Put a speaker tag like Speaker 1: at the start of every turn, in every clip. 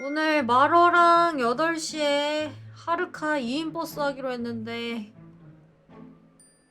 Speaker 1: 오늘 마러랑 8시에 하르카 2인 버스 하기로 했는데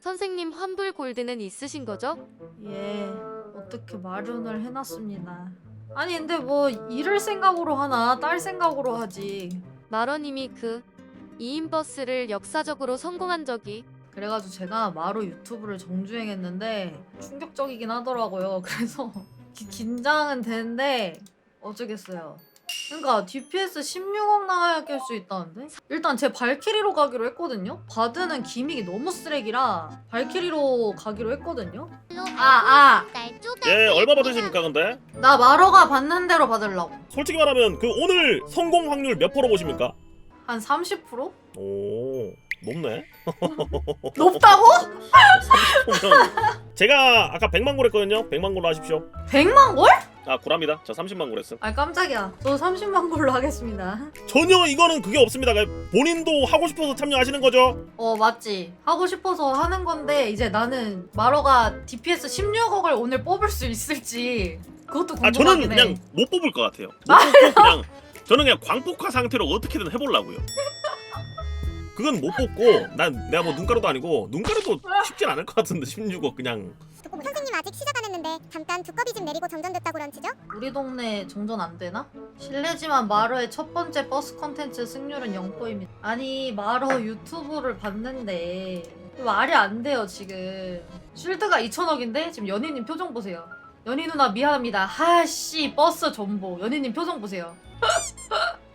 Speaker 2: 선생님 환불 골드는 있으신 거죠?
Speaker 1: 예 어떻게 마련을 해놨습니다. 아니 근데 뭐 일을 생각으로 하나 딸 생각으로 하지.
Speaker 2: 마러님이 그 2인 버스를 역사적으로 성공한 적이
Speaker 1: 그래가지고 제가 마로 유튜브를 정주행했는데 충격적이긴 하더라고요. 그래서 기- 긴장은 되는데 어쩌겠어요 그러니까 DPS 16억 나가야 깰 수 있다는데? 일단 제 발키리로 가기로 했거든요? 바드는 기믹이 너무 쓰레기라 발키리로 가기로 했거든요? 아, 아!
Speaker 3: 예, 얼마 받으십니까 근데?
Speaker 1: 나 마러가 받는 대로 받으려고
Speaker 3: 솔직히 말하면 그 오늘 성공 확률 몇 프로 보십니까?
Speaker 1: 한 30%?
Speaker 3: 오, 높네.
Speaker 1: 높다고?
Speaker 3: 보면 제가 아까 100만 골 했거든요. 100만 골로 하십시오.
Speaker 1: 100만 골?
Speaker 3: 아, 구랍니다. 저 30만 골 했음.
Speaker 1: 아 깜짝이야 저 30만 골로 하겠습니다
Speaker 3: 전혀 이거는 그게 없습니다. 본인도 하고 싶어서 참여하시는 거죠?
Speaker 1: 어 맞지 하고 싶어서 하는 건데 이제 나는 마러가 DPS 16억을 오늘 뽑을 수 있을지 그것도
Speaker 3: 아, 저는
Speaker 1: 궁금하긴 해
Speaker 3: 그냥 못 뽑을 것 같아요. 못 뽑고 그냥 저는 그냥 광폭화 상태로 어떻게든 해보려고요. 그건 못 뽑고 난 내가 뭐 눈가루도 아니고 눈가루도 쉽진 않을 것 같은데 16억 그냥.
Speaker 4: 선생님 아직 시작 안 했는데 잠깐 두꺼비 좀 내리고 정전됐다고 런치죠?
Speaker 1: 우리 동네 정전 안 되나? 실례지만 마러의 첫 번째 버스 컨텐츠 승률은 0%입니다. 아니 마러 유튜브를 봤는데 말이 안 돼요 지금. 쉴드가 2천억인데? 지금 연희님 표정 보세요. 연희 누나 미안합니다. 하씨 버스 전보. 연희님 표정 보세요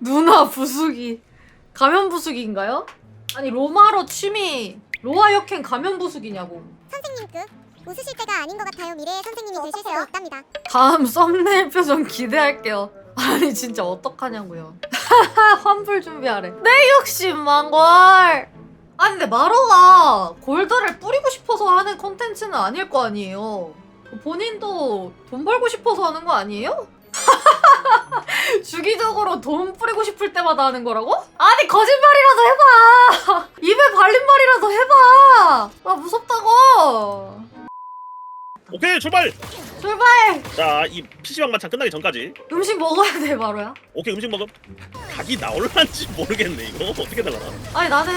Speaker 1: 누나 부수기 가면 부수기인가요? 아니 로마로 취미 로아 역행 가면 부수기냐고
Speaker 4: 선생님 그 웃으실 때가 아닌 것 같아요 미래의 선생님이 되실 수도 있답니다
Speaker 1: 다음 썸네일 표정 기대할게요. 아니 진짜 어떡하냐고요. 환불 준비하래. 내 60만 골. 아니 근데 마로가 골드를 뿌리고 싶어서 하는 콘텐츠는 아닐 거 아니에요. 본인도 돈 벌고 싶어서 하는 거 아니에요? 주기적으로 돈 뿌리고 싶을 때마다 하는 거라고? 아니 거짓말이라도 해봐. 입에 발린 말이라도 해봐. 나 무섭다고.
Speaker 3: 오케이 출발!
Speaker 1: 출발.
Speaker 3: 자이 PC방 만찬 끝나기 전까지
Speaker 1: 음식 먹어야 돼 마로야.
Speaker 3: 오케이 음식 먹음 각이 나올란지 모르겠네 이거 어떻게 되려나
Speaker 1: 아니 나는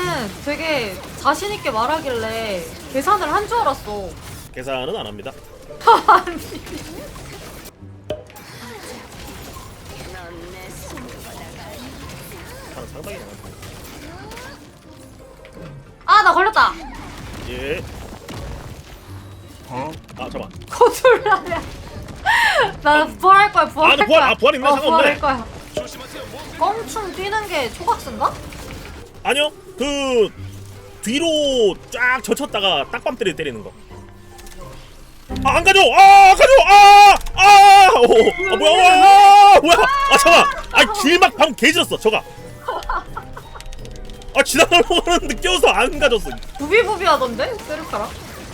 Speaker 1: 되게 자신 있게 말하길래 계산을 한 줄 알았어.
Speaker 3: 계산은 안 합니다 상- 상당히 많다
Speaker 1: 아나 걸렸다.
Speaker 3: 예. 아 잠깐.
Speaker 1: 거둘라야. 나 부활할 거야 부활할
Speaker 3: 아, 나 부활-
Speaker 1: 거야.
Speaker 3: 아, 부활 있네,
Speaker 1: 어,
Speaker 3: 상관없네.
Speaker 1: 부활할 거야. 껑충 뛰는 게 초각스인가?
Speaker 3: 아니요 그 뒤로 쫙 젖혔다가 딱밤 때리 때리는 거. 아 안 가져. 아 안 가져. 아 아 오. 아 뭐야 와 뭐야. 아 잠깐. 아 길막 방금 개지렸어 저가. 아 지나가는 껴서 안 가졌어.
Speaker 1: 부비부비 하던데 세르카랑.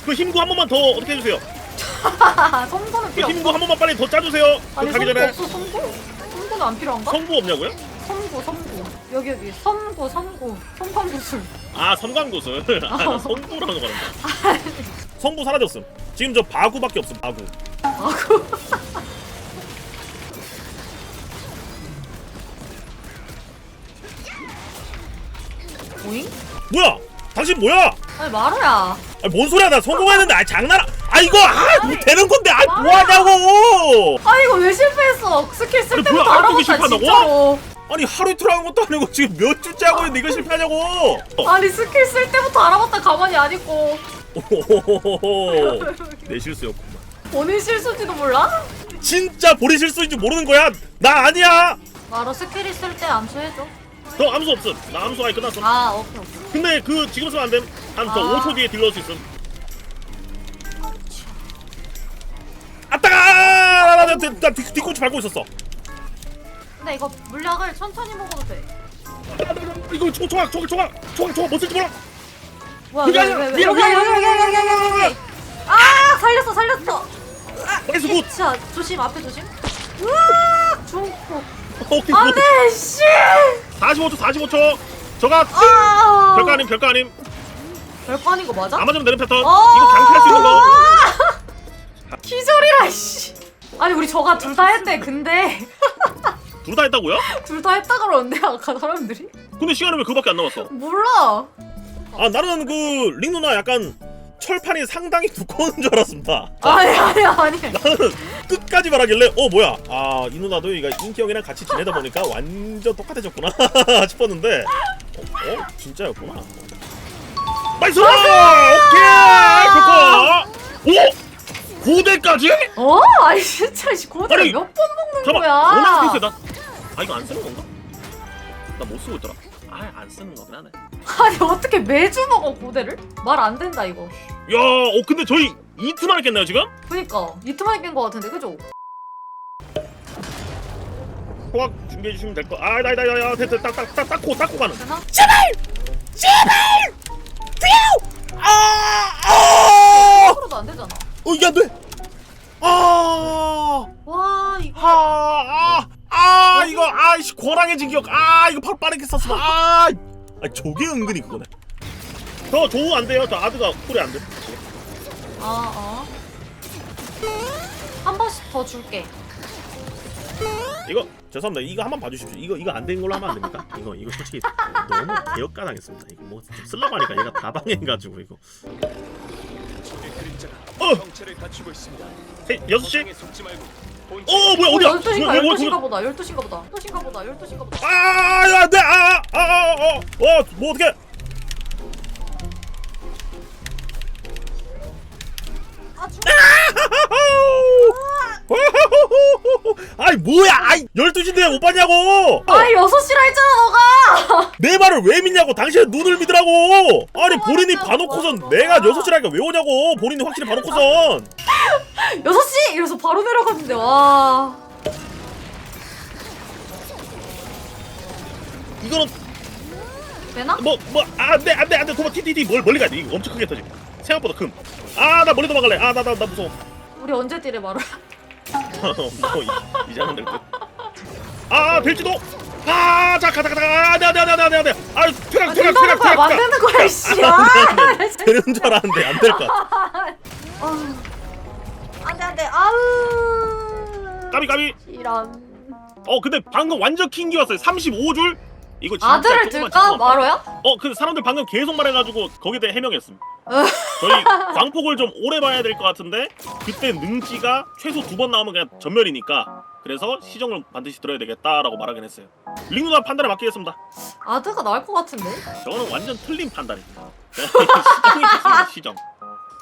Speaker 3: 그 힘구 한 번만 더 어떻게 해주세요.
Speaker 1: 성구는
Speaker 3: 그
Speaker 1: 필요
Speaker 3: 힘구
Speaker 1: 없어.
Speaker 3: 한 번만 빨리 더 짜주세요. 그
Speaker 1: 아니
Speaker 3: 가기
Speaker 1: 성구
Speaker 3: 전에
Speaker 1: 없어 성구? 성구는 안 필요한가?
Speaker 3: 성부 없냐고요?
Speaker 1: 성구 성구 여기 여기 성구 성구 성판구술.
Speaker 3: 아 섬광구슬. 아, 성부라는 거란다. 성부 사라졌음. 지금 저 바구밖에 없음. 바구.
Speaker 1: 아구. 오잉?
Speaker 3: 뭐야? 당신 뭐야?
Speaker 1: 아니 마루야.
Speaker 3: 아니 뭔 소리야 나 성공했는데 아 장난 아 이거 아뭐 되는 건데 아 뭐하냐고
Speaker 1: 아 이거 왜 실패했어? 스킬 쓸
Speaker 3: 아니,
Speaker 1: 때부터
Speaker 3: 뭐야, 아직도
Speaker 1: 알아봤다
Speaker 3: 실패한다고?
Speaker 1: 진짜로.
Speaker 3: 아니 하루 이틀 하는 것도 아니고 지금 몇 주째 하고 있는데 이거 실패하냐고
Speaker 1: 아니 스킬 쓸 때부터 알아봤다 가만히 안 있고
Speaker 3: 오호호호호. 내 실수였구만
Speaker 1: 본인 실수인지도 몰라?
Speaker 3: 진짜 보리 실수인지 모르는 거야 나 아니야
Speaker 1: 바로 스킬 있을 때 암수해줘.
Speaker 3: 너 암수 없음 나 암수 아예 끝났어
Speaker 1: 아 오케이 오케이.
Speaker 3: 근데 그 지금 쓰면 안 됨 한저
Speaker 1: 아.
Speaker 3: 5초 뒤에 딜러올 수 있음 아따가 나나 뒤꿈치 밟고 있었어
Speaker 1: 근데 이거 물약을 천천히 먹어도 돼.
Speaker 3: 이거 초, 초각 초각 초각 초각 초각 못 쓸지 몰라
Speaker 1: 뭐야
Speaker 3: 그게
Speaker 1: 왜
Speaker 3: 아니라
Speaker 1: 왜 왜?
Speaker 3: 위로,
Speaker 1: 여기
Speaker 3: 위로,
Speaker 1: 여기 여기 여기 여기 여기. 아 살렸어 살렸어.
Speaker 3: 나이스 굿
Speaker 1: 자 조심 앞에 조심. 으악 중코.
Speaker 3: 오케이 굿
Speaker 1: 안돼 씨.
Speaker 3: 45초 45초 저가
Speaker 1: 아.
Speaker 3: 별거 아님 별거 아님
Speaker 1: 별거 아닌 거 맞아?
Speaker 3: 안 맞으면 되는 패턴
Speaker 1: 어!
Speaker 3: 이거 강퇴할 수 있는 거
Speaker 1: 기절이라 씨. 아니 우리 저가 둘 다 했대 근데
Speaker 3: 둘 다 했다고요?
Speaker 1: 둘 다 했다 그러는데 아까 사람들이
Speaker 3: 근데 시간은 왜 그거밖에 안 남았어?
Speaker 1: 몰라
Speaker 3: 아 나는 그 링 누나 약간 철판이 상당히 두꺼운 줄 알았습니다.
Speaker 1: 아니 아니 아니
Speaker 3: 나는 끝까지 말하길래 어 뭐야 아 이 누나도 이가 인기 형이랑 같이 지내다 보니까 완전 똑같아졌구나 싶었는데 어, 어 진짜였구나. 나이스! 오케이! 좋고! 오! 9대까지?
Speaker 1: 어? 아니 진짜 씨, 고대를
Speaker 3: 아니,
Speaker 1: 몇번 먹는
Speaker 3: 잠깐만
Speaker 1: 거야
Speaker 3: 오늘 스페이스 나... 아 이거 안 쓰는 건가? 나 못 쓰고 있더라 아안 쓰는 거긴 하네
Speaker 1: 아니 어떻게 매주 먹어 고대를? 말 안 된다 이거
Speaker 3: 야, 어 근데 저희 이틀만 했겠네요 지금?
Speaker 1: 그니까 이틀만에 깬 거 같은데 그죠?
Speaker 3: 호박 준비해 주시면 될 거. 아, 나이 나이 나이 됐다 딱 딱딱 닦고 닦고 가는.
Speaker 1: 되나?
Speaker 3: 아! 아!
Speaker 1: 프로도 안 되잖아
Speaker 3: 어 이게 안 돼. 아!
Speaker 1: 와 이거
Speaker 3: 아! 아! 아! 이거 아이씨 권항해진 기억. 아, 이거 바로 빠르게 썼으면 아! 아, 저게 은근히 그거네. 저 조우 안 돼요. 저 아드가 쿨이 안 돼.
Speaker 1: 아 어. 한 번씩 더 줄게
Speaker 3: 이거 죄송합니다. 이거 한번 봐주십시오. 이거 이거 안된 걸로 하면 안 됩니까? 이거 이거 솔직히 너무 개혁가당했습니다. 이거 뭐좀 쓰려고 하니까 얘가 다 방해해가지고 이거.
Speaker 5: 적의 그림자가
Speaker 3: 어!
Speaker 5: 정체를 갖추고 있습니다.
Speaker 3: 세 여섯 시?
Speaker 5: 거상에 속지 말고 본체
Speaker 3: 어 뭐야 어디야?
Speaker 1: 12시인가
Speaker 3: 왜, 왜, 왜,
Speaker 1: 12시인가 보다 12시인가 보다 12시인가 보다 12시인가 보다
Speaker 3: 아, 야, 안 돼. 아, 아, 아, 어, 어떻게?
Speaker 1: 아 죽...
Speaker 3: 아이 뭐야? 아이 12시인데 못 봤냐고.
Speaker 1: 아니 6시라 했잖아 너가
Speaker 3: 내 말을 왜 믿냐고. 당신은 눈을 믿으라고. 아니 본인이 봐놓고선 내가 6시라니까 왜 오냐고. 본인이 확실히 봐놓고선.
Speaker 1: 6시! 이래서 바로 내려갔는데 와
Speaker 3: 이거는
Speaker 1: 되나?
Speaker 3: 뭐뭐 안돼 안돼 안돼 도마 티티티 멀 멀리 가야 돼. 이거 엄청 크게 터지. 생각보다 큼. 아나 멀리 도망갈래. 아 나 나 나 무서워.
Speaker 1: 우리 언제 띠래 말을
Speaker 3: 뭐 이- 이제 하면 될 듯. 아 될지도. 아 자 가자 가자. 안돼 안돼 안돼 안돼 안돼. 아 퇴각 퇴각 퇴각 퇴각.
Speaker 1: 만드는 거야 씨 아,
Speaker 3: 되는 줄 알았는데 안 될 것 같아.
Speaker 1: 안돼 안돼 아우
Speaker 3: 까비 까비.
Speaker 1: 이런
Speaker 3: 어 근데 방금 완전 킹기 왔어요. 35줄. 이거 진짜
Speaker 1: 아들을
Speaker 3: 조금만
Speaker 1: 들까? 마로야?
Speaker 3: 어, 근데 사람들 방금 계속 말해가지고 거기에 대해 해명했음.
Speaker 1: 어.
Speaker 3: 저희 광폭을 좀 오래 봐야 될 것 같은데 그때 능지가 최소 두 번 나오면 그냥 전멸이니까 그래서 시정을 반드시 들어야 되겠다라고 말하긴 했어요. 링 누나 판단에 맡기겠습니다.
Speaker 1: 아드가 나을 것 같은데?
Speaker 3: 저거는 완전 틀린 판단입니다. 시정이 좋습니다. 시정.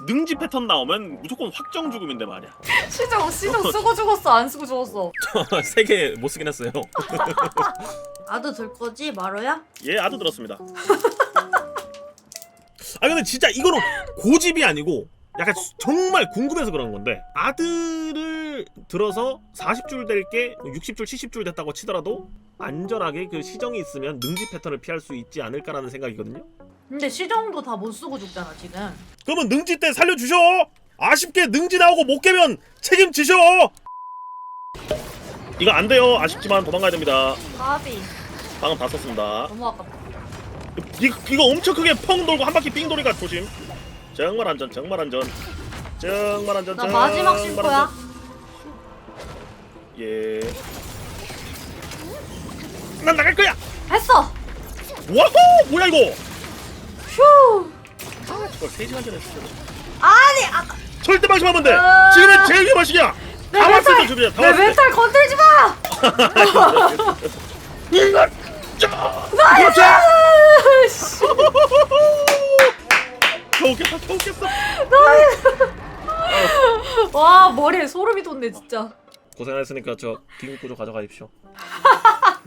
Speaker 3: 능지 패턴 나오면 무조건 확정 죽음인데 말이야.
Speaker 1: 시정 시정 쓰고 죽었어 안 쓰고 죽었어
Speaker 3: 세 개 못 쓰긴 했어요.
Speaker 1: 아드 들 거지 마로야?
Speaker 3: 예, 아도 들었습니다. 아 근데 진짜 이거는 고집이 아니고 약간 수- 정말 궁금해서 그런 건데 아들을 들어서 40줄 될 게 60줄, 70줄 됐다고 치더라도 안전하게 그 시정이 있으면 능지 패턴을 피할 수 있지 않을까라는 생각이거든요.
Speaker 1: 근데 시정도 다 못 쓰고 죽잖아 지금
Speaker 3: 그러면 능지 때 살려주셔. 아쉽게 능지 나오고 못 깨면 책임지셔. 이거 안 돼요. 아쉽지만 도망가야 됩니다.
Speaker 1: 까비
Speaker 3: 방금 다 썼습니다.
Speaker 1: 너무 아깝다
Speaker 3: 이, 이거 엄청 크게 펑 돌고 한 바퀴 삥 도니까 조심. 정말 안전, 정말 안전, 정말 안전.
Speaker 1: 나
Speaker 3: 정말
Speaker 1: 마지막 심포야
Speaker 3: 안전. 예. 난 나갈 거야.
Speaker 1: 했어
Speaker 3: 와호! 뭐야 이거?
Speaker 1: 휴
Speaker 3: 아, 저걸 3 시간 전에 했어.
Speaker 1: 아니 아까
Speaker 3: 절대 방심하면 돼.
Speaker 1: 아.
Speaker 3: 지금은 제일 위험한 시기야. 내다 왔을 때
Speaker 1: 멘탈
Speaker 3: 준비야.
Speaker 1: 다내
Speaker 3: 왔을 때.
Speaker 1: 멘탈 건들지 마
Speaker 3: 이거 자. 그렇지.
Speaker 1: 아이씨
Speaker 3: 겨우 깼어, 겨우 깼어.
Speaker 1: 와 머리에 소름이 돋네 진짜
Speaker 3: 고생하셨으니까 저 긴급 구조 가져가십시오.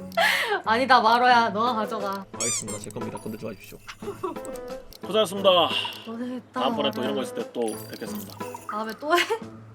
Speaker 1: 아니다 마로야 너가 가져가
Speaker 3: 알겠습니다. 제 겁니다. 건들지 마십시오. 고생하셨습니다.
Speaker 1: 고생했다
Speaker 3: 다음번에 또 이런 거 있을 때 또 뵙겠습니다.
Speaker 1: 다음에 또 해?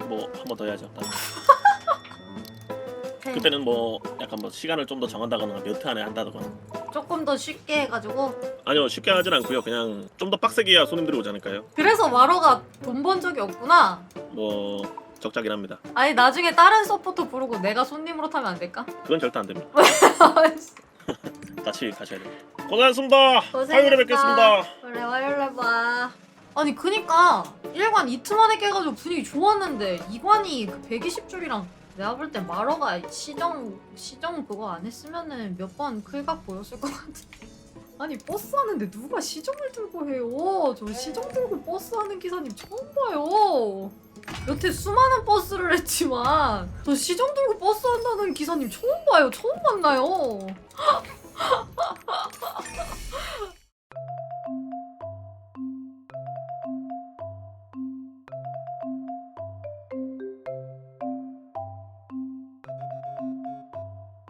Speaker 3: 뭐 한 번 더 해야죠. 다음에. 그때는 뭐 약간 뭐 시간을 좀 더 정한다거나 몇 회 안에 한다거나
Speaker 1: 조금 더 쉽게 해가지고
Speaker 3: 아니요 쉽게 하진 않고요 그냥 좀 더 빡세게 해야 손님들이 오지 않을까요?
Speaker 1: 그래서 마로가 돈 번 적이 없구나
Speaker 3: 뭐 적자긴 합니다.
Speaker 1: 아니 나중에 다른 서포터 부르고 내가 손님으로 타면 안 될까?
Speaker 3: 그건 절대 안 됩니다. 같이 가셔야 됩니다. 고생하셨습니다. 화요일에 뵙겠습니다.
Speaker 1: 그래 화요일에 봐. 아니 그니까 1관 이틀 만에 깨가지고 분위기 좋았는데 2관이 그 120줄이랑 내가 볼땐 마러가 시정 시정 그거 안 했으면은 몇 번 클각 보였을 것 같아. 아니 버스 하는데 누가 시정을 들고 해요? 저 시정 들고 버스 하는 기사님 처음 봐요. 여태 수많은 버스를 했지만 저 시정 들고 버스 한다는 기사님 처음 봐요. 처음 만나요.